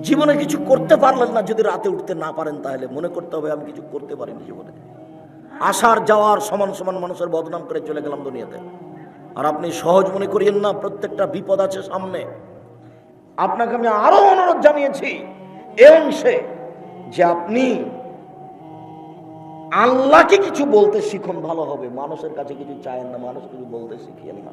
জীবনে কিছু করতে পারলেন না, যদি রাতে উঠতে না পারেন তাহলে। মনে করতে হবে, আমি কিছু করতে পারিনি জীবনে। আসার যাওয়ার সমান সমান মানুষের বদনাম করে চলে গেলাম দুনিয়াতে। আর আপনি সহজ মনে করিয়েন না, প্রত্যেকটা বিপদ আছে সামনে। আপনাকে আমি আরও অনুরোধ জানিয়েছি, এ অংশে যে আপনি আল্লাহকে কিছু বলতে শিখুন, ভালো হবে। মানুষের কাছে কিছু চায়েন না, মানুষ কিছু বলতে শিখিয়েন না।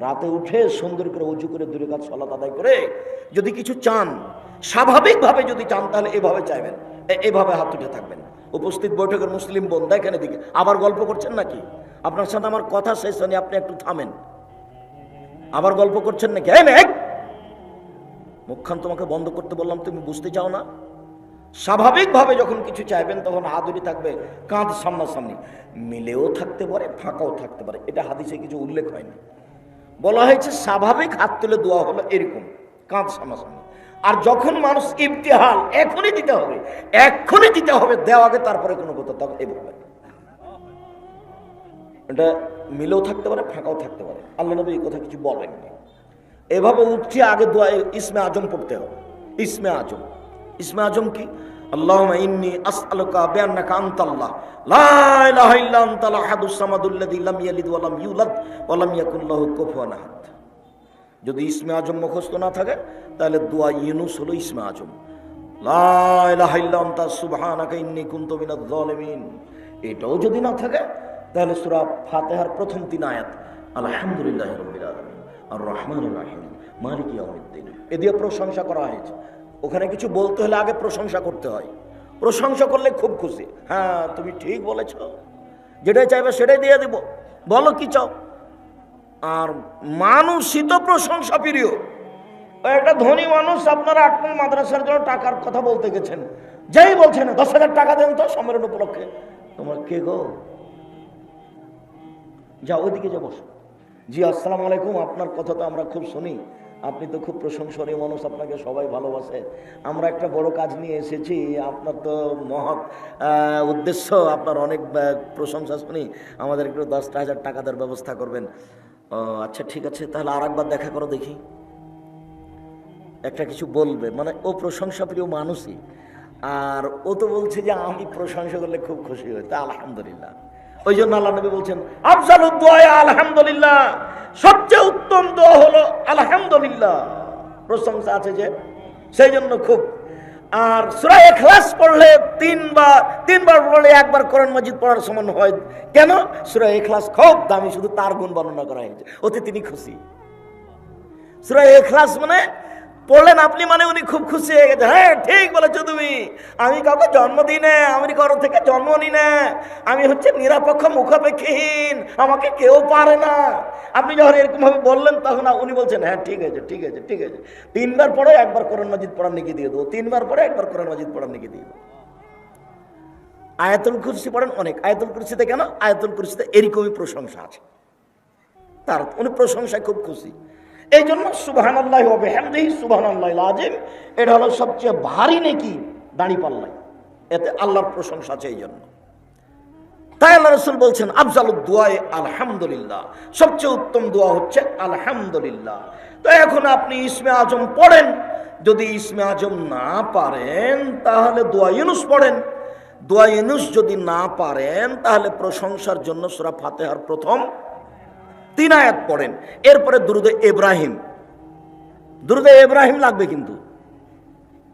রাতে উঠে সুন্দর করে উঁচু করে দূরে কাজ সলাত আদায় করে যদি কিছু চান, স্বাভাবিকভাবে যদি চান, তাহলে এভাবে চাইবেন। এভাবে হাত উঠে থাকবেন। উপস্থিত বৈঠকের মুসলিম বোন দেখেন এদিকে আবার গল্প করছেন নাকি? আপনার সাথে আমার কথা শেষ হয়নি, আপনি একটু থামেন। আবার গল্প করছেন নাকি? এই মেঘ! মুখখান তোমাকে বন্ধ করতে বললাম, তুমি বুঝতে চাও না? স্বাভাবিকভাবে যখন কিছু চাইবেন, তখন হাতুড়ি থাকবে কাঁধ সামনাসামনি। মিলেও থাকতে পারে, ফাঁকাও থাকতে পারে। এটা হাদিসে কিছু উল্লেখ হয়নি। বলা হয়েছে, স্বাভাবিক হাত তুলে দোয়া হলো এরকম, কাঁধ সামনাসামনি। আর যখন মানুষ ইমতিহাল এখনই দিতে হবে, এখনই দিতে হবে দেওয়াকে তারপরে কোনো কথা তখন এভাবে এটা মিলেও থাকতে পারে, ফাঁকাও থাকতে পারে। আল্লাহ নবী এই কথা কিছু বলেননি এভাবে উঠছে আগে দোয়া, ইসমে আজম পড়তে হবে। ইসমে আজম। ইসমে আজম কি? ইন্নী আসআলুকা বিআন্নাকা আনতাল্লাহ। লা ইলাহা ইল্লা আনতাল আহাদুস সামাদুল্লাযী লাম ইয়ালিদ ওয়া লাম ইউলাদ ওয়া লাম ইয়াকুল লাহু কুফুয়ান আহাদ। যদি ইসমে আজম মুখস্থ না থাকে, তাহলে দোয়া ইউনুস হলো ইসমে আজম। এটাও যদি না থাকে, তাহলে সুরা ফাতেহার প্রথম তিন আয়াত, আলহামদুলিল্লাহি আর রহমানুর রহিম। মালিক ইয়াউমিদ্দিন। এ দিয়ে প্রশংসা করা হয়েছে। ওখানে কিছু বলতে হলে আগে প্রশংসা করতে হয়। প্রশংসা করলে খুব খুশি। হ্যাঁ তুমি ঠিক বলেছ। যেটাই চাইবে সেটাই দিয়ে দিব। বলো কি চাও? আর মানুষই তো প্রশংসা প্রিয়। একটা ধনী মানুষ আপনারা আটমন মাদ্রাসার জন্য টাকার কথা বলতে গেছেন। যাই বলছেন, দশ হাজার টাকা দেন তো সম্মেলন উপলক্ষে। তোমার কে গো? যা ওইদিকে যা বসো। জি, আসসালাম আলাইকুম। আপনার কথা তো আমরা খুব শুনি। আপনি তো খুব প্রশংসনীয় মানুষ আপনাকে সবাই ভালোবাসে। আমরা একটা বড় কাজ নিয়ে এসেছি আপনার তো মহৎ উদ্দেশ্য আপনার অনেক প্রশংসা শুনি। আমাদের একটু দশটা হাজার টাকা দেওয়ার ব্যবস্থা করবেন। ও, আচ্ছা ঠিক আছে তাহলে আর একবার দেখা করো দেখি। একটা কিছু বলবে মানে ও প্রশংসা প্রিয় মানুষই। আর ও তো বলছে যে আমি প্রশংসা করলে খুব খুশি হই। তা আলহামদুলিল্লাহ। ওই জন্য আল্লাহ নবী বলছেন, আফজাল দোয়া আলহামদুলিল্লাহ। সবচেয়ে উত্তম দোয়া হলো আলহামদুলিল্লাহ। প্রশংসা আছে যে সেই জন্য খুব। আর সুরা এখলাস পড়লে তিনবার তিনবার পড়লে একবার কোরআন মজিদ পড়ার সমান হয়। কেন? সুরা এখলাস খুব দামি, শুধু তার গুণ বর্ণনা করা হয়েছে। ওতে তিনি খুশি। সুরা এখলাস মানে পড়লেন আপনি মানে উনি খুব খুশি হয়ে গেছে হ্যাঁ ঠিক বলেছ তুমি। আমি কাউকে জন্ম দিই না, আমি কারও থেকে জন্ম নিই না। আমি হচ্ছে নিরাপক্ষ মুখাপেক্ষীহীন, আমাকে কেউ পারে না। আপনি যখন এরকম ভাবে বললেন, তখন উনি বলছেন হ্যাঁ ঠিক আছে ঠিক আছে ঠিক আছে। তিনবার পরে একবার কোরআন মাজিদ পড়ার নিকে দিয়ে দেবো। তিনবার পরে একবার কোরআন মাজিদ পড়ার নিকে দিয়ে দেবো। আয়াতুল কুরসি পড়েন অনেক। আয়াতুল কুরসিতে কেন? আয়াতুল কুরসিতে এরকমই প্রশংসা আছে। তার উনি প্রশংসায় খুব খুশি। এই জন্য সুবাহান আল্লাহ হবে হ্যামদেহি সুবাহান আল্লাহ আজিম এটা হলো সবচেয়ে ভারী নাকি দাঁড়ি পাল্লাই। এতে আল্লাহর প্রশংসা আছে এই জন্য তাই আল্লাহ রসুল বলছেন আফজাল দোয়ায় আলহামদুলিল্লাহ। সবচেয়ে উত্তম দোয়া হচ্ছে আলহামদুলিল্লাহ। তো এখন আপনি ইসমে আজম পড়েন। যদি ইসমে আজম না পারেন, তাহলে দোয়া ইউনুস পড়েন। দোয়া ইউনুস যদি না পারেন, তাহলে প্রশংসার জন্য সুরা ফাতেহার প্রথম তিন আয়াত পড়েন। এরপরে দুরুদে ইব্রাহিম। দুরুদে ইব্রাহিম লাগবে কিন্তু।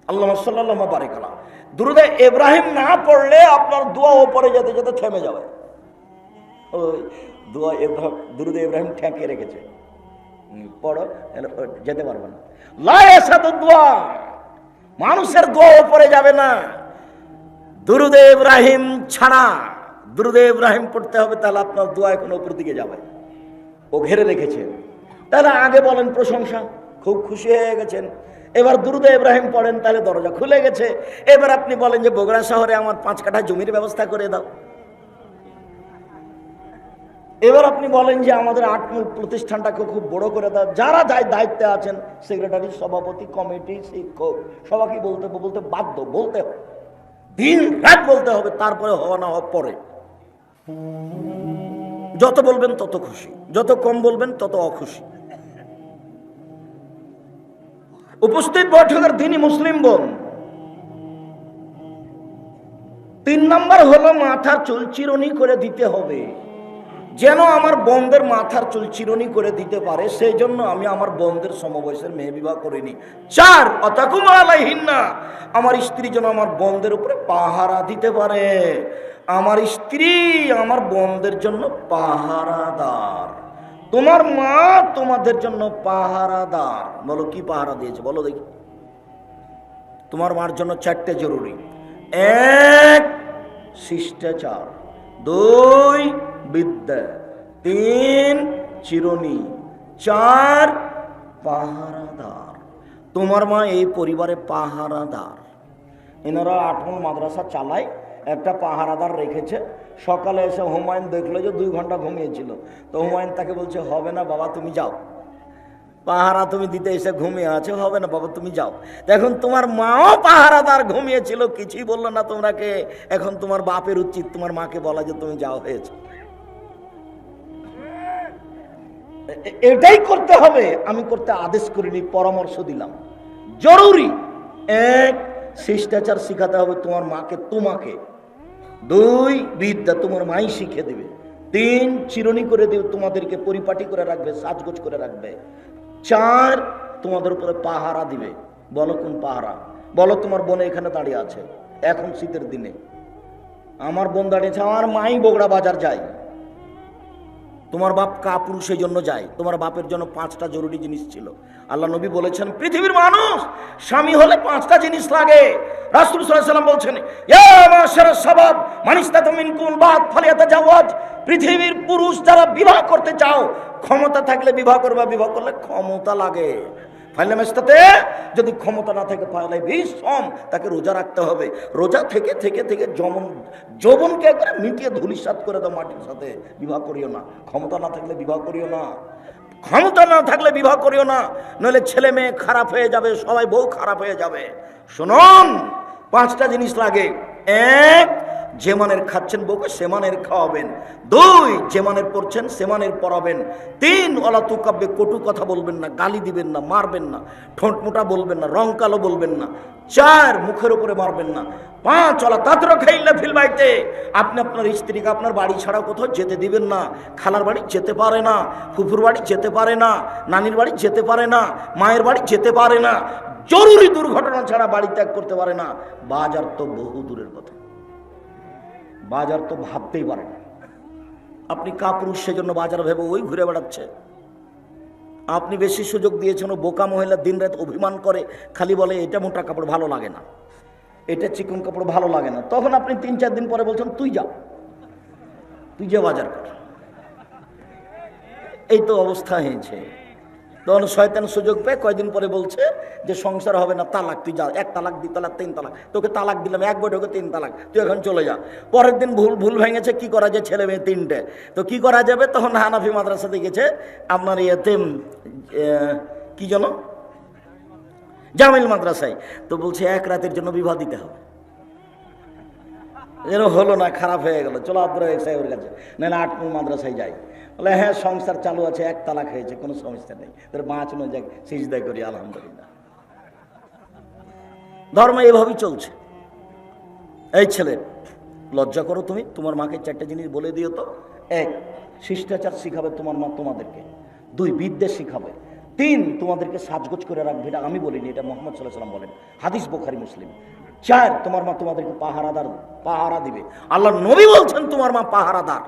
আল্লাহ সাল্লাহ বারিকালা দুরুদে ইব্রাহিম না পড়লে আপনার দোয়া ওপরে যেতে যেতে থেমে যাবে। ওই দোয়া ইব্রাহিম দুরুদে ইব্রাহিম ঠেকে রেখেছে। পড়ো যেতে পারবে না। লায়াসাদু দোয়া। মানুষের দোয়া ওপরে যাবে না। দুরুদে ইব্রাহিম ছাড়া। দুরুদে ইব্রাহিম পড়তে হবে, তাহলে আপনার দোয়া এখন উপর দিকে যাবে। ও ঘেরে রেখেছে তাহলে আগে বলেন, প্রশংসা, খুব খুশি হয়ে গেছেন। এবার দুরুদে ইব্রাহিম পড়েন, তাহলে দরজা খুলে গেছে। এবার আপনি বলেন যে, বগুড়া শহরে আমার পাঁচ কাঠা জমির ব্যবস্থা করে দাও। এবার আপনি বলেন যে, আমাদের আটমূল প্রতিষ্ঠানটাকে খুব বড় করে দাও। যারা যাই দায়িত্বে আছেন, সেক্রেটারি, সভাপতি, কমিটি, শিক্ষক, সবাইকে বলতে বলতে বাধ্য, বলতে হবে। দিন রাত বলতে হবে, তারপরে হওয়া না হওয়া পরে। যত বলবেন তত খুশি। যত কম বলবেন তত অখুশি। উপস্থিত বৈঠকের দিনই মুসলিম বোন। তিন নম্বর হলো মাথার চুল চিরনি করে দিতে হবে। যেন আমার বন্ধের মাথার চুল চিরনি করে দিতে পারে, সেই জন্য আমি আমার বন্ধের সমবয়সের মেয়ে বিবাহ করিনি। চার অতাকুমালাইহিন্না আমার স্ত্রী যেন আমার বন্ধের উপরে পাহারা দিতে পারে। আমার স্ত্রী আমার বন্ধের জন্য পাহারাদার। তোমার মা তোমাদের জন্য পাহারাদার। বলো কি পাহারা দিয়েছে? বলো দেখি। তোমার মার জন্য চারটে জরুরি। এক, শিষ্টাচার। দুই, বিদ্যা। তিন, চিরনি। চার, পাহারাদার। তোমার মা এই পরিবারে পাহারাদার। এনারা আটমল মাদ্রাসা চালায়। একটা পাহারাদার রেখেছে। সকালে এসে হুমায়ুন দেখল যে দুই ঘণ্টা ঘুমিয়েছিল। তো হুমায়ুন তাকে বলছে, হবে না বাবা, তুমি যাও। পাহারা তুমি দিতে এসে ঘুমিয়ে আছে, হবে না বাবা, তুমি যাও। এখন তোমার মাও পাহারাদার ঘুমিয়েছিল, কিছুই বলল না তোমরাকে। এখন তোমার বাপের উচিত, তোমার মাকে বলা যে তুমি যাও হয়েছে। এটাই করতে হবে। আমি করতে আদেশ করিনি, পরামর্শ দিলাম। জরুরি। এক, শিষ্টাচার শিখাতে হবে তোমার মাকে, তোমাকে। দুই, বিদ্যা তোমার মাই শিখে দেবে। তিন, চিরনি করে দেবে তোমাদেরকে পরিপাটি করে রাখবে, সাজগোজ করে রাখবে। চার, তোমাদের উপরে পাহারা দিবে। বলো কোন পাহারা? বলো তোমার বোন এখানে দাঁড়িয়ে আছে। এখন শীতের দিনে। আমার বোন দাঁড়িয়েছে আমার মাই বগড়া বাজার যায়। তোমার বাপ কাপুর সেই জন্য যায়। তোমার বাপের জন্য পাঁচটা জরুরি জিনিস ছিল। আল্লাহ নবী বলেছেন, পৃথিবীর মানুষ স্বামী হলে পাঁচটা জিনিস লাগে। রাসুল সাল্লাম বলছেন সবাব মাশারা তা তুমি মিনকুম বাদ ফালিয়াতে যাওয়াজ পৃথিবীর পুরুষ যারা বিবাহ করতে চাও, ক্ষমতা থাকলে বিবাহ করবে, বিবাহ করলে ক্ষমতা লাগে। ফাইলামেস্তাতে যদি ক্ষমতা না থাকে তাহলে ভীষণ তাকে রোজা রাখতে হবে। রোজা থেকে থেকে থেকে যমন, যৌবনকে একবারে মিটিয়ে ধুলিসাত করে দাও মাটির সাথে। বিবাহ করিও না। ক্ষমতা না থাকলে বিবাহ করিও না। ক্ষমতা না থাকলে বিবাহ করিও না। নইলে ছেলে মেয়ে খারাপ হয়ে যাবে, সবাই বউ খারাপ হয়ে যাবে। শুনুন, পাঁচটা জিনিস লাগে। এক যে মানের খাচ্ছেন বউকে সে মানের খাওয়াবেন। দুই, যে মানের পড়ছেন সে মানের পড়াবেন তিন অলাতু কাব্যে কটু কথা বলবেন না, গালি দিবেন না, মারবেন না, ঠোঁট মোটা বলবেন না, রং কালো বলবেন না, চার, মুখের উপরে মারবেন না। পাঁচ অলা তাত্র খাইলে ফিল বাড়িতে আপনি আপনার স্ত্রীকে আপনার বাড়ি ছাড়া কোথাও যেতে দিবেন না। খালার বাড়ি যেতে পারে না, ফুফুর বাড়ি যেতে পারে না, নানির বাড়ি যেতে পারে না, মায়ের বাড়ি যেতে পারে না। জরুরি দুর্ঘটনা ছাড়া বাড়ি ত্যাগ করতে পারে না। বাজার তো বহু দূরের কথা বাজার তো ভাবতেই পারে না আপনি কাপুরুষ, সেজন্য বাজার ভেবে ওই ঘুরে বেড়াচ্ছে। আপনি বেশি সুযোগ দিয়েছেন, ও বোকা মহিলা দিন রাত অভিমান করে, খালি বলে, এটা মোটা কাপড় ভালো লাগে না। এটা চিকন কাপড় ভালো লাগে না। তখন আপনি তিন চার দিন পরে বলছেন, তুই যা। তুই যা বাজার কর। এই তো অবস্থা হয়েছে। তখন শয়তান সুযোগ পেয়ে কয়দিন পরে বলছে যে সংসার হবে না, তালাক, তুই যা, এক তালাক, দুই তালাক, তিন তালাক। তোকে তালাক দিলাম, এক বৈঠকে তিন তালাক। তুই এখন চলে যা। পরের দিন ভুল ভুল ভেঙেছে, কি করা যায়? ছেলে মেয়ে তিনটে। তো কি করা যাবে? তখন হানাফি মাদ্রাসাতে গেছে আপনার ইয়েতে কি যেন? জামিল মাদ্রাসায়। তো বলছে, এক রাতের জন্য বিবাহ দিতে হবে। যেন হলো না, খারাপ হয়ে গেল। চলো আপনারা এক সাহেবের কাছে। আটপুর মাদ্রাসায় যাই। বলে হ্যাঁ সংসার চালু আছে, এক তালাক হয়েছে, কোনো সমস্যা নেই। তোর বাঁচানো যাক সিজদা করি, আলহামদুলিল্লাহ। ধর্ম এভাবেই চলছে। এই ছেলে, লজ্জা করো তুমি, তোমার মাকে চারটে জিনিস বলে দিও তো। এক, শিষ্টাচার শিখাবে তোমার মা তোমাদেরকে। দুই বিদ্যে শিখাবে। তিন, তোমাদেরকে সাজগোজ করে রাখবে, এটা আমি বলিনি, এটা মোহাম্মদ সাল্লাহ সাল্লাম বলেন। হাদিস বোখারি মুসলিম। চার, তোমার মা তোমাদেরকে পাহারাদার, পাহারা দিবে। আল্লাহ নবী বলছেন, তোমার মা পাহারাদার।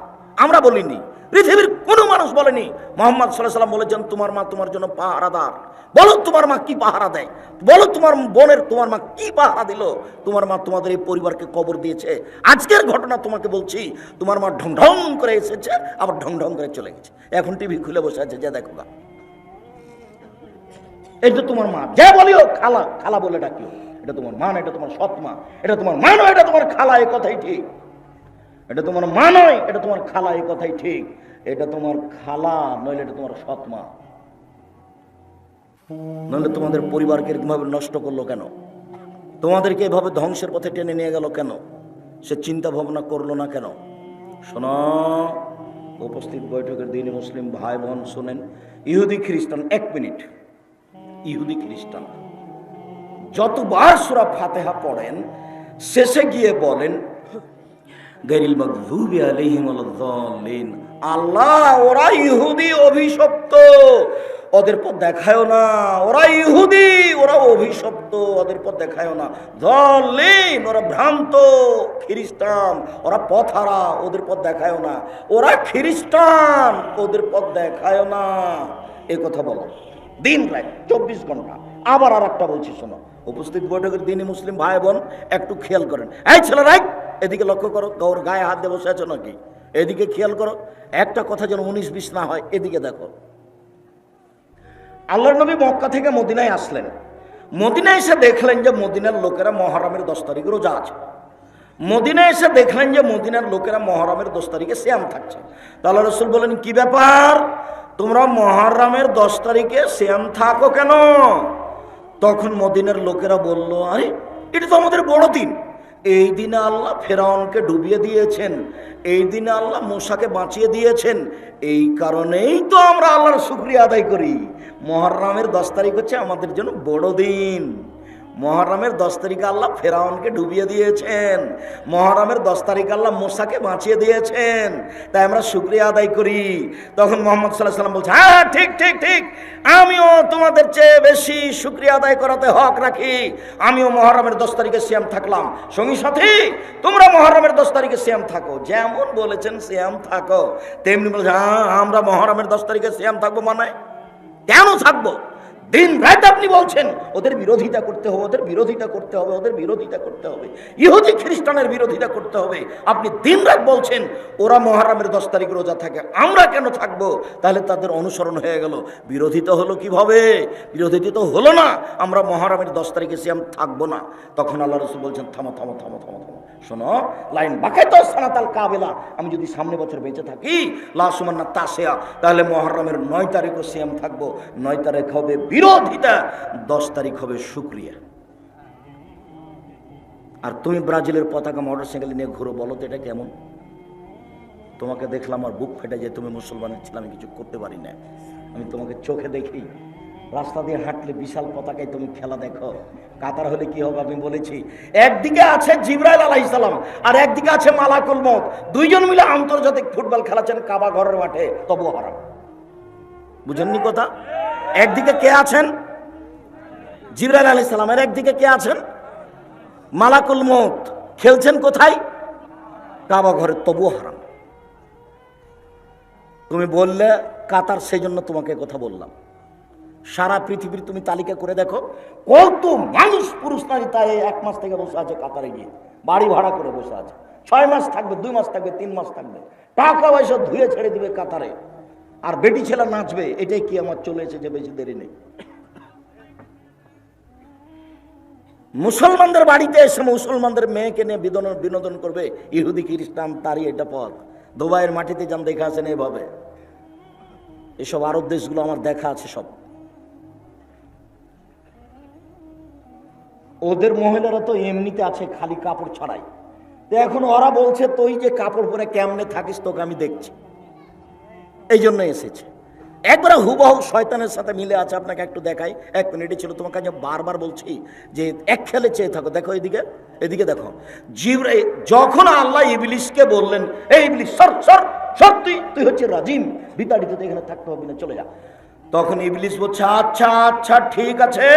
আমরা বলিনি। পৃথিবীর কোনো মানুষ বলেনি। মোহাম্মদ সাল্লাহ সাল্লাম বলেছেন, তোমার মা তোমার জন্য পাহারাদার। বলো, তোমার মা কি পাহারা দেয়? বলো, তোমার বোনের, তোমার মা কি পাহারা দিল? তোমার মা তোমাদের এই পরিবারকে কবর দিয়েছে। আজকের ঘটনা তোমাকে বলছি, তোমার মা ঢং ঢং করে এসেছে, আবার ঢং ঢং করে চলে গেছে। এখন টিভি খুলে বসে আছে, যে দেখো এটা তোমার মা, যা বলিও, খালা খালা বলে ডাকিও। এটা তোমার মা এটা তোমার সৎ মা এটা তোমার মা নয় এটা তোমার খালা এই কথাই ঠিক। এটা তোমার মা নয় এটা তোমার খালা এই কথাই ঠিক। এটা তোমার খালা, নইলে এটা তোমার সৎ মা নইলে তোমাদের পরিবারকে এরকমভাবে নষ্ট করল কেন? তোমাদেরকে এভাবে ধ্বংসের পথে টেনে নিয়ে গেল কেন? সে চিন্তা ভাবনা করল না কেন? শোনো, উপস্থিত বৈঠকের দিনে মুসলিম ভাই বোন শোনেন। ইহুদি খ্রিস্টান, এক মিনিট। ইহুদি খ্রিস্টান। যতবার সুরা ফাতেহা পড়েন, শেষে গিয়ে বলেন মাগযুবি আলাইহিম ওয়ালাদ-দাল্লিন আল্লাহ, ওরা ইহুদি অভিশপ্ত, ওদের পর দেখায়ও না, ওরা ইহুদি, ওরা অভিশপ্ত, ওদের পর দেখায়ও না দলিন ওরা ভ্রান্ত, খ্রিস্টান, ওরা পথারা ওদের পর দেখায়ও না, ওরা খ্রিস্টান, ওদের পর দেখায়ও না। এ কথা বলো। দিন রাত, চব্বিশ ঘণ্টা। আবার আর একটা বলছি, শোনো। উপস্থিত বৈঠকের দিনই মুসলিম ভাই বোন একটু খেয়াল করেন। এই ছেলে রাই এদিকে লক্ষ্য করো গৌর গায়ে হাত দিয়ে বসে আছো নাকি? এদিকে খেয়াল করো, একটা কথা যেন উনিশ বিশ না হয়, এদিকে দেখো। আল্লাহর নবী মক্কা থেকে মদিনায় আসলেন। মদিনায় এসে দেখলেন যে মদিনার লোকেরা মহারামের দশ তারিখ রোজা আছে। মদিনায় এসে দেখলেন যে মদিনার লোকেরা মহরমের দশ তারিখে শ্যাম থাকছে। তাহলে রসুল বলেন, কি ব্যাপার? তোমরা মহরমের দশ তারিখে শ্যাম থাকো কেন? তখন মদিনের লোকেরা বলল, আরে, এটা তো আমাদের বড় দিন। এই দিনে আল্লাহ ফেরাউনকে ডুবিয়ে দিয়েছেন। এই দিনে আল্লাহ মশাকে বাঁচিয়ে দিয়েছেন। এই কারণেই তো আমরা আল্লাহর শুক্রিয়া আদায় করি। মহরমের দশ তারিখ হচ্ছে আমাদের জন্য বড় দিন। মহরমের দশ তারিখে আল্লাহ ফেরাউনকে ডুবিয়ে দিয়েছেন। মহরমের দশ তারিখে আল্লাহ মোসাকে বাঁচিয়ে দিয়েছেন। তাই আমরা শুক্রিয়া আদায় করি। তখন মোহাম্মদ সাল্লাহ সাল্লাম বলছে হ্যাঁ ঠিক ঠিক ঠিক। আমিও তোমাদের চেয়ে বেশি শুক্রিয়া আদায় করাতে হক রাখি। আমিও মহরমের দশ তারিখে শ্যাম থাকলাম। সঙ্গী সাথী, তোমরা মহরমের দশ তারিখে শ্যাম থাকো। যেমন বলেছেন শ্যাম থাকো। তেমনি বলছে হ্যাঁ আমরা মহরমের দশ তারিখে শ্যাম থাকব মানে? কেন থাকব? দিন রাত আপনি বলছেন, ওদের বিরোধিতা করতে হবে, ওদের বিরোধিতা করতে হবে, ওদের বিরোধিতা করতে হবে। ইহুদি খ্রিস্টানের বিরোধিতা করতে হবে। আপনি দিন রাত বলছেন, ওরা মহারামের দশ তারিখ রোজা থাকে, আমরা কেন থাকব? তাহলে তাদের অনুসরণ হয়ে গেল। বিরোধিতা হলো কীভাবে? বিরোধিতা তো হলো না। আমরা মহারামের দশ তারিখে সিয়াম থাকব না। তখন আল্লাহ রসুল বলছেন, থামো থামো থামো থামো থামো। শোনো, লাইন বাকে তো কাবেলা। আমি যদি সামনে বছর বেঁচে থাকি লাসুমান্না তাসেয়া, তাহলে মহরমের নয় তারিখও সিয়াম থাকব। নয় তারিখ হবে বিরোধিতা, দশ তারিখ হবে শুক্রিয়া। আর তুমি ব্রাজিলের পতাকা মোটর সাইকেল নিয়ে ঘুরো, বলো তো এটা কেমন? তোমাকে দেখলাম আর বুক ফেটে যে তুমি মুসলমানের ছিল, আমি কিছু করতে পারি না। আমি তোমাকে চোখে দেখি। রাস্তা দিয়ে হাঁটলে বিশাল পতাকায় তুমি খেলা দেখো। কাতার হলে কি হবে আমি বলেছি। একদিকে আছে জিব্রাইল আলাইসালাম আর একদিকে আছে মালাকুল মত দুইজন মিলে আন্তর্জাতিক ফুটবল খেলাচ্ছেন কাবা ঘরের মাঠে, তবু হারাম। বুঝেননি কথা? একদিকে কে আছেন? জিব্রাইল আলাইসালামের একদিকে কে আছেন? মালাকুল মত খেলছেন কোথায়? কাবা ঘরে, তবু হারাম। তুমি বললে কাতার, সেই জন্য তোমাকে কথা বললাম। সারা পৃথিবীর তুমি তালিকা করে দেখো, কত মানুষ পুরুষ নারী তাই এক মাস থেকে বসে আছে কাতারে গিয়ে। বাড়ি ভাড়া করে বসে আছে। ছয় মাস থাকবে, দুই মাস থাকবে, তিন মাস থাকবে। টাকা পয়সা ধুয়ে ছেড়ে দিবে কাতারে। আর বেটি ছেলে নাচবে, এটাই কি আমার চলে এসেছে বেশি দেরি নেই। মুসলমানদের বাড়িতে এসে মুসলমানদের মেয়েকে নিয়ে বিনোদন বিনোদন করবে, ইহুদি, খ্রিস্টান, তারই এটা পথ। দুবাইয়ের মাটিতে যান দেখা আছেন এইভাবে এসব আরব দেশগুলো আমার দেখা আছে সব। ওদের মহিলারা তো এমনিতে আছে খালি কাপড় ছাড়াই তো এখন ওরা বলছে, তুই যে কাপড় পরে কেমনে থাকিস তোকে আমি দেখছি। এই জন্য এসেছে। একবার হুবহু শয়তানের সাথে মিলে আছে, আপনাকে একটু দেখাই। এক মিনিটে ছিল তোমাকে আমি বারবার বলছি যে এক খেলে চেয়ে থাকো। দেখো এদিকে এদিকে দেখো। জিবরে যখন আল্লাহ ইবলিশকে বললেন, এই ইবলিশ, সর সর সর, তুই তুই হচ্ছে রাজিম বিতাড়িত এখানে থাকতে হবে না, চলে যা। তখন ইবলিশ বলছে আচ্ছা আচ্ছা ঠিক আছে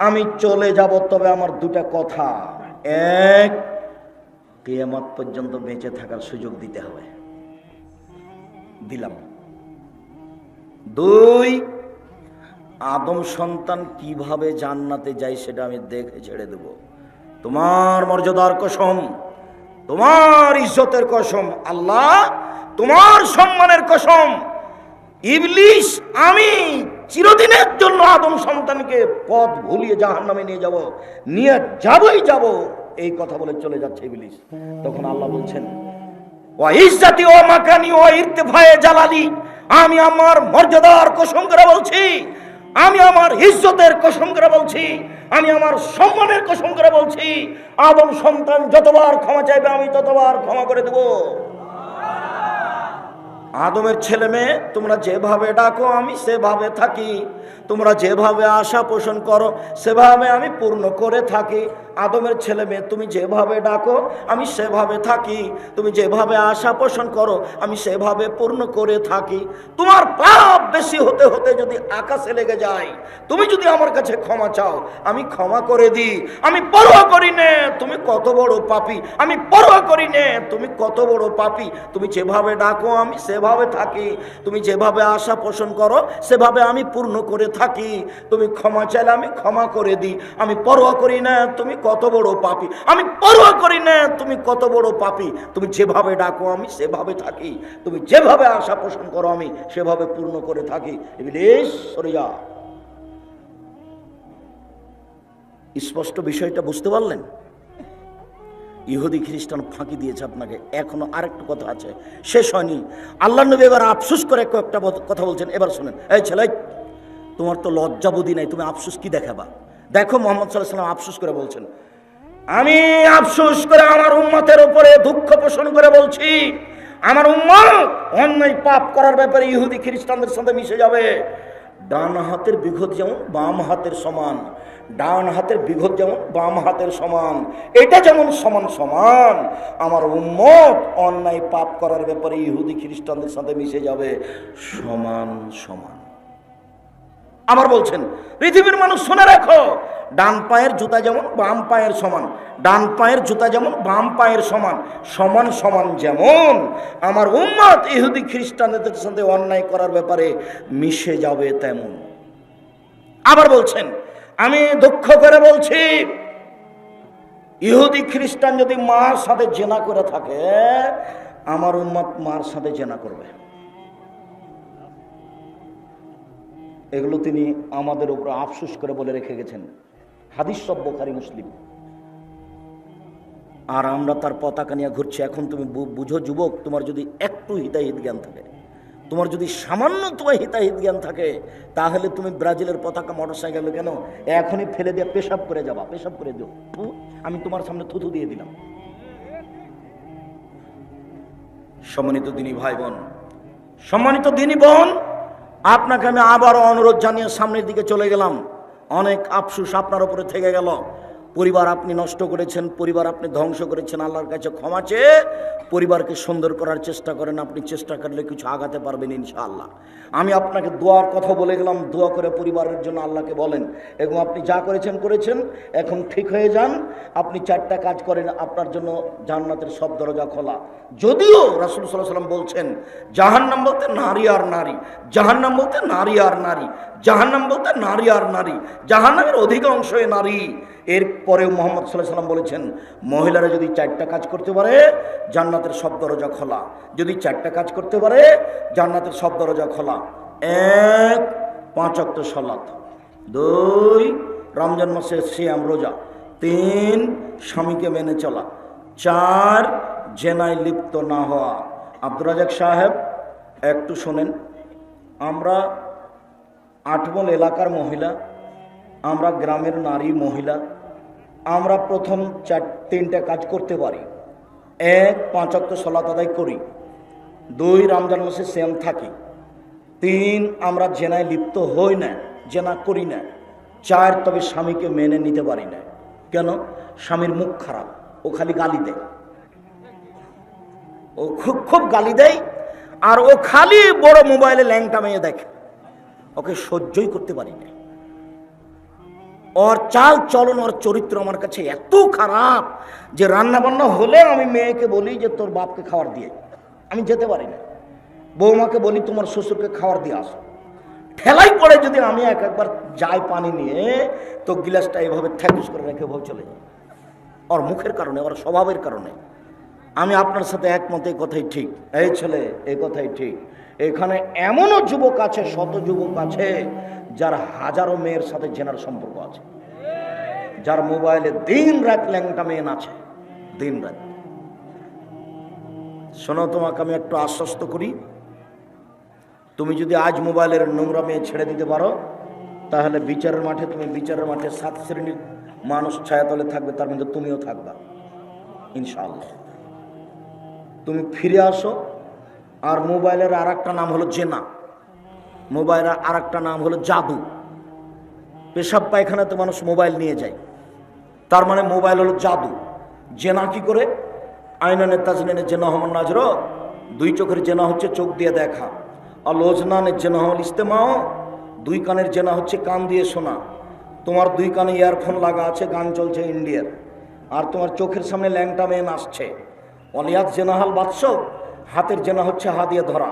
আমি চলে যাব, তবে আমার দুটা কথা। এক, কেয়ামত পর্যন্ত বেঁচে থাকার সুযোগ দিতে হবে। দিলাম। দুই, আদম সন্তান কীভাবে জান্নাতে যায় সেটা আমি দেখে ছেড়ে দেব। তোমার মর্যাদার কসম, তোমার ইজ্জতের কসম, আল্লাহ তোমার সম্মানের কসম। ইবলিশ আমি চিরদিনের জন্য আদম সন্তানকে পথ ভুলিয়ে জাহান নামে নিয়ে যাব, নিয়ে যাবই যাব। এই কথা বলে চলে যাচ্ছে ইবলিশ তখন আল্লাহ বলছেন ও ইজ্জাতি ও মাকানি ও ইর্তেফায়ে জালালি, আমি আমার মর্যাদার কসম করে বলছি, আমি আমার ইজ্জতের কসম করে বলছি, আমি আমার সম্মানের কসম করে বলছি, আদম সন্তান যতবার ক্ষমা চাইবে আমি ততবার ক্ষমা করে দেব। আদমের ছেলে মেয়ে তোমরা যেভাবে ডাকো আমি সেভাবে থাকি। তোমরা যেভাবে আশা পোষণ করো, সেভাবে আমি পূর্ণ করে থাকি। আদমের ছেলে মেয়ে, তুমি যেভাবে ডাকো, আমি সেভাবে থাকি। তুমি যেভাবে আশা পোষণ করো, আমি সেভাবে পূর্ণ করে থাকি। তোমার পাপ বেশি হতে হতে যদি আকাশে লেগে যায়, তুমি যদি আমার কাছে ক্ষমা চাও, আমি ক্ষমা করে দিই। আমি পরোয়া করি নে, তুমি কত বড় পাপি। আমি পরোয়া করি নে, তুমি কত বড় পাপি। তুমি যেভাবে ডাকো, আমি সেভাবে থাকি। তুমি যেভাবে আশা পোষণ করো, সেভাবে আমি পূর্ণ করে থাকি তুমি ক্ষমা চাইলে আমি ক্ষমা করে দিই। আমি পরোয়া করি না, তুমি কত বড় পাপি। আমি পরোয়া করি না, তুমি কত বড় পাপি। তুমি যেভাবে ডাকো, আমি সেভাবে থাকি। তুমি যেভাবে আশা পোষণ করো, আমি সেভাবে পূর্ণ করে থাকি। ইবলিশ যা। স্পষ্ট বিষয়টা বুঝতে পারলেন? ইহুদি খ্রিস্টান ফাঁকি দিয়েছে আপনাকে। এখনও আরেকটু কথা আছে। শেষ হয়নি। আল্লাহ নবী এবার আফসোস করে কয়েকটা কথা বলছেন। এবার শোনেন। এই ছেলে তোমার তো লজ্জা বুদ্ধি নাই, তুমি আফসোস কি দেখাবা? দেখো মোহাম্মদ সাল্লাহ সাল্লাম আফসোস করে বলছেন। আমি আফসোস করে আমার উম্মতের উপরে দুঃখ পোষণ করে বলছি, আমার উম্মত অন্যায় পাপ করার ব্যাপারে ইহুদি খ্রিস্টানদের সাথে মিশে যাবে। ডান হাতের বিঘত যেমন, বাম হাতের সমান। ডান হাতের বিঘত যেমন, বাম হাতের সমান। এটা যেমন সমান সমান, আমার উম্মত অন্যায় পাপ করার ব্যাপারে ইহুদি খ্রিস্টানদের সাথে মিশে যাবে। সমান সমান। আবার বলছেন, পৃথিবীর মানুষ শুনে রাখো, ডান পায়ের জুতা যেমন বাম পায়ের সমান, ডান পায়ের জুতা যেমন বাম পায়ের সমান সমান সমান যেমন, আমার উম্মত ইহুদি খ্রিস্টানদের সাথে অন্যায় করার ব্যাপারে মিশে যাবে তেমন। আবার বলছেন, আমি দুঃখ করে বলছি, ইহুদি খ্রিস্টান যদি মার সাথে জেনা করে থাকে, আমার উম্মত মার সাথে জেনা করবে। এগুলো তিনি আমাদের উপর আফসোস করে বলে রেখে গেছেন। হাদিস সব বোখারি, মুসলিম। আর আমরা তার পতাকা নিয়ে ঘুরছি। এখন তুমি বুঝো যুবক, তোমার যদি একটু হিতাহিত জ্ঞান থাকে, তোমার যদি সামান্য তোমার হিতাহিত জ্ঞান থাকে, তাহলে তুমি ব্রাজিলের পতাকা মোটর সাইকেলে কেন? এখনই ফেলে দিয়ে পেশাব করে যাবা, পেশাব করে দিও। আমি তোমার সামনে থুথু দিয়ে দিলাম। সম্মানিত দিনী ভাই বোন, সম্মানিত দিনী বোন আপনাকে আমি আবারও অনুরোধ জানিয়ে সামনের দিকে চলে গেলাম। অনেক আফসুস আপনার উপরে থেকে গেল। পরিবার আপনি নষ্ট করেছেন, পরিবার আপনি ধ্বংস করেছেন, আল্লাহর কাছে ক্ষমা চেয়ে পরিবারকে সুন্দর করার চেষ্টা করেন, আপনি চেষ্টা করলে কিছু আগাতে পারবেন ইনশাআল্লাহ। আমি আপনাকে দোয়ার কথা বলে গেলাম, দোয়া করে পরিবারের জন্য আল্লাহকে বলেন এবং আপনি যা করেছেন করেছেন, এখন ঠিক হয়ে যান, আপনি চারটা কাজ করেন, আপনার জন্য জান্নাতের সব দরজা খোলা। যদিও রাসুল সাল্লাহ সাল্লাম বলছেন, জাহান্নাম বলতে নারী আর নারী, জাহান্নাম বলতে নারী আর নারী, জাহান্নাম বলতে নারী আর নারী, জাহান্নামের অধিকাংশই নারী। এরপরেও মোহাম্মদ সাল্লাহ সাল্লাম বলেছেন, মহিলারা যদি চারটা কাজ করতে পারে, জান্নাতের সব দরজা খোলা। যদি চারটা কাজ করতে পারে, জান্নাতের সব দরজা খোলা। এক, পাঁচ অক্ত সলাত। দুই, রমজান মাসের সিয়াম, রোজা। তিন, স্বামীকে মেনে চলা। চার, জেনায় লিপ্ত না হওয়া। আব্দুর রাজাক সাহেব, একটু শোনেন। আমরা আটমল এলাকার মহিলা আমরা গ্রামের নারী, মহিলা, আমরা প্রথম চার, তিনটা কাজ করতে পারি। এক পাঁচাত্তর সলাত আদায় করি। দুই, রমজান মাসে সেম থাকি। তিন, আমরা জেনায় লিপ্ত হই না, জেনা করি না। চার, তবে স্বামীকে মেনে নিতে পারি না। কেন? স্বামীর মুখ খারাপ, ও খালি গালি দেয়। ও খুব খুব গালি দেয়, আর ও খালি বড় মোবাইলে ল্যাংটা মেয়ে দেখে। ওকে সহ্যই করতে পারি না। ওর চাল চলন ওর চরিত্র আমার কাছে এত খারাপ যে রান্না বান্না হলে আমি মেয়েকে বলি যে তোর বাপকে খাবার দিয়ে আমি যেতে পারি না বৌমাকে বলি তোমার শ্বশুরকে খাবার দিয়ে আসো ঠেলাই পড়ে যদি আমি এক একবার যাই পানি নিয়ে তো গিলাসটা এভাবে থ্যাকুস করে রেখে ভাবে চলে যাই ওর মুখের কারণে ওর স্বভাবের কারণে আমি আপনার সাথে একমত এই কথাই ঠিক এই ছেলে এই কথাই ঠিক এখানে এমনও যুবক আছে শত যুবক আছে যার হাজারো মেয়ের সাথে জেনার সম্পর্ক আছে। যার মোবাইলে দিন রাত ল্যাংটা মেয়ে আছে দিন রাত। শোনো, তোমাকে আমি একটু আশ্বস্ত করি। তুমি যদি আজ মোবাইলের নোংরা মেয়ে ছেড়ে দিতে পারো, তাহলে বিচারের মাঠে তুমি বিচারের মাঠে সাত শ্রেণির মানুষ ছায়াতলে থাকবে, তার মধ্যে তুমিও থাকবা। ইনশাআল্লাহ। তুমি ফিরে আসো, আর মোবাইলের আর নাম হলো জেনা। মোবাইলের আর একটা নাম হলো জাদু। পেশাব পায়খানাতে মানুষ মোবাইল নিয়ে যায়। তার মানে মোবাইল হলো জাদু। জেনা কি করে? আইনানের তাজনানের জেনা হমন নাজর। দুই চোখের জেনা হচ্ছে চোখ দিয়ে দেখা। আর লোজনানের জেনা হল ইস্তেমাও। দুই কানের জেনা হচ্ছে কান দিয়ে শোনা। তোমার দুই কানে ইয়ারফোন লাগা আছে, গান চলছে ইন্ডিয়ার। আর তোমার চোখের সামনে ল্যাংটা মেয়ে নাচছে। অলিয়াত জেনাহাল বাদশ হাতের জেনা হচ্ছে হা দিয়ে ধরা।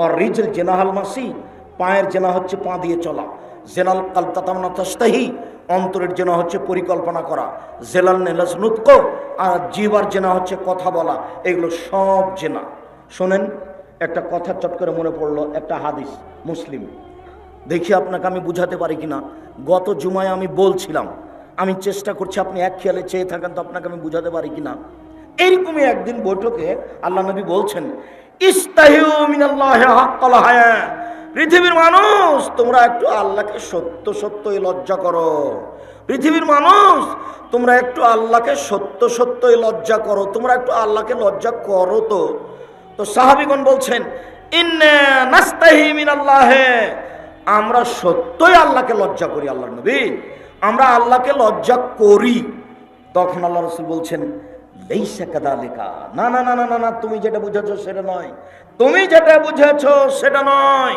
আর রিজল জেনাহাল মাসি পায়ের জেনা হচ্ছে পা দিয়ে চলা। জেনাল কালতাতামনা তস্তাহি অন্তরের জেনা হচ্ছে পরিকল্পনা করা। জেলাল নেলাস নুৎক আর জিবার জেনা হচ্ছে কথা বলা। এগুলো সব জেনা। শোনেন, একটা কথা চট করে মনে পড়ল, একটা হাদিস, মুসলিম। দেখি আপনাকে আমি বুঝাতে পারি কিনা। গত জুমায় আমি বলছিলাম, আমি চেষ্টা করছি আপনি এক খেয়ালে চেয়ে থাকেন তো আপনাকে আমি বুঝাতে পারি কিনা। এইরকমই একদিন বৈঠকে আল্লাহ নবী বলছেন, ইস্তাহিউ মিনাল্লাহি হাক্কাল হায়া পৃথিবীর মানুষ, তোমরা একটু আল্লাহকে সত্য সত্যই লজ্জা করো। পৃথিবীর মানুষ, তোমরা একটু আল্লাহকে সত্য সত্যই লজ্জা করো। তোমরা একটু আল্লাহকে লজ্জা করো তো। তো সাহাবিগণ বলছেন আমরা সত্যই আল্লাহকে লজ্জা করি, আল্লাহর নবী। আমরা আল্লাহকে লজ্জা করি। তখন আল্লাহ রসুল বলছেন না না না না না, তুমি যেটা বুঝেছ সেটা নয়। তুমি যেটা বুঝেছ সেটা নয়।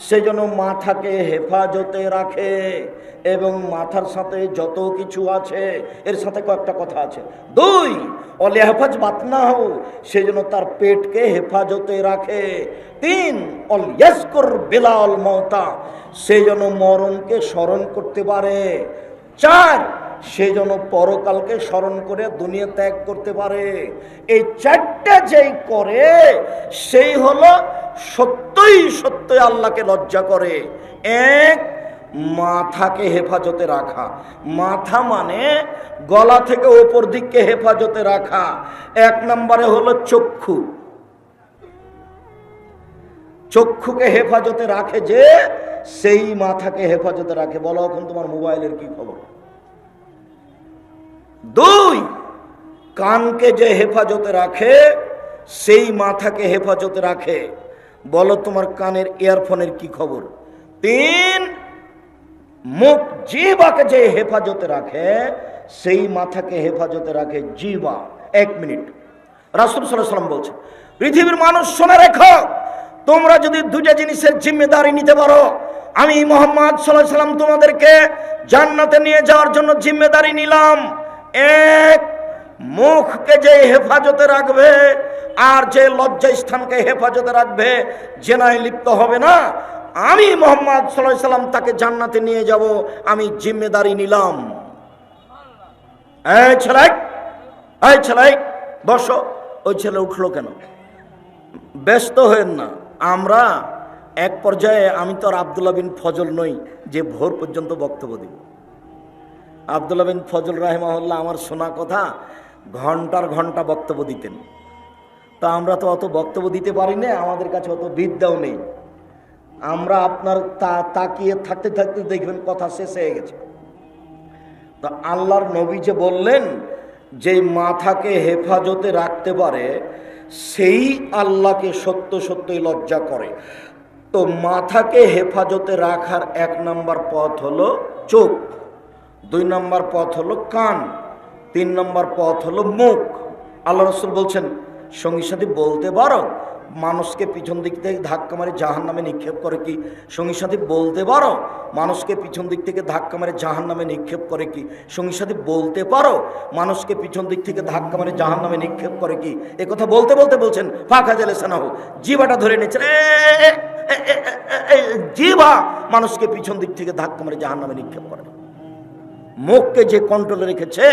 সে যেন মাথাকে হেফাজতে রাখে এবং মাথার সাথে যত কিছু আছে, এর সাথে কয়েকটা কথা আছে। দুই, অলে হেফাজ বাত না হো সে যেন তার পেটকে হেফাজতে রাখে। তিন, অল ইয়াসকর বেলাল মৌতা সে যেন মরণকে স্মরণ করতে পারে। চার সে যেন পরকালকে স্মরণ করে দুনিয়া ত্যাগ করতে পারে। এই চারটা যেই করে, সেই হলো সত্যই সত্যই আল্লাহকে লজ্জা করে। এক, মাথাকে হেফাজতে রাখা। মাথা মানে গলা থেকে ওপর দিককে হেফাজতে রাখা। এক নম্বরে হলো চক্ষু। চক্ষুকে হেফাজতে রাখে যে, সেই মাথাকে হেফাজতে রাখে। বলো এখন তোমার মোবাইলের কি খবর? দুই, কানকে যে হেফাজতে রাখে, সেই মাথাকে হেফাজতে রাখে। বলো তোমার কানের ইয়ারফোনের কি খবর? তিন, মুখ জিবাকে যে হেফাজতে রাখে, সেই মাথাকে হেফাজতে রাখে জিবা এক মিনিট। রাসুল সাল্লাম বলছে পৃথিবীর মানুষ শুনে রেখো, তোমরা যদি দুইটা জিনিসের জিম্মেদারি নিতে পারো, আমি মোহাম্মদ সাল্লাহ সাল্লাম তোমাদেরকে জান্নাতে নিয়ে যাওয়ার জন্য জিম্মেদারি নিলাম। এক মুখকে যে হেফাজতে রাখবে আর যে লজ্জা স্থানকে হেফাজতে রাখবে, জেনায় লিপ্ত হবে না। আমি মোহাম্মদ সাল্লাহ সাল্লাম তাকে জান্নাতে নিয়ে যাব, আমি জিম্মেদারি নিলাম। এই ছেলাই এই ছেলাই বসো। ওই ছেলে উঠল কেন? ব্যস্ত হয়েন না। আমরা এক পর্যায়ে, আমি তো আর আবদুল্লাহ বিন ফজল নই, যে ভোর পর্যন্ত বক্তব্য দিব। আবদুল্লাহ বিন ফজল রাহেমাহুল্লাহ আমার শোনা কথা ঘণ্টার ঘণ্টা বক্তব্য দিতেন। তা আমরা তো অত বক্তব্য দিতে পারি না, আমাদের কাছে অত বিদ্যাও নেই। আমরা আপনার তা তাকিয়ে থাকতে থাকতে দেখবেন কথা শেষ হয়ে গেছে। তা আল্লাহর নবী যে বললেন যে মাথাকে হেফাজতে রাখতে পারে, সেই আল্লাহকে সত্য সত্যই লজ্জা করে। তো মাথাকে হেফাজতে রাখার এক নম্বর পথ হলো চোখ। দুই নম্বর পথ হলো কান তিন নম্বর পথ হলো মুখ। আল্লাহ রসুল বলছেন সঙ্গী সাথী বলতে পারো মানুষকে পিছন দিক থেকে ধাক্কা মারে জাহান নামে নিক্ষেপ করে কি? সঙ্গী সাথী বলতে পারো মানুষকে পিছন দিক থেকে ধাক্কা মারে জাহান নামে নিক্ষেপ করে কি? সঙ্গী সাথী বলতে পারো মানুষকে পিছন দিক থেকে ধাক্কা মারে জাহান নামে নিক্ষেপ করে কি? এ কথা বলতে বলতে বলছেন ফাঁকা জেলে সেনা হোক জিবাটা ধরে এ, জিবা মানুষকে পিছন দিক থেকে ধাক্কা মারে জাহান নামে নিক্ষেপ করে। মুখকে যে কন্ট্রোলে রেখেছে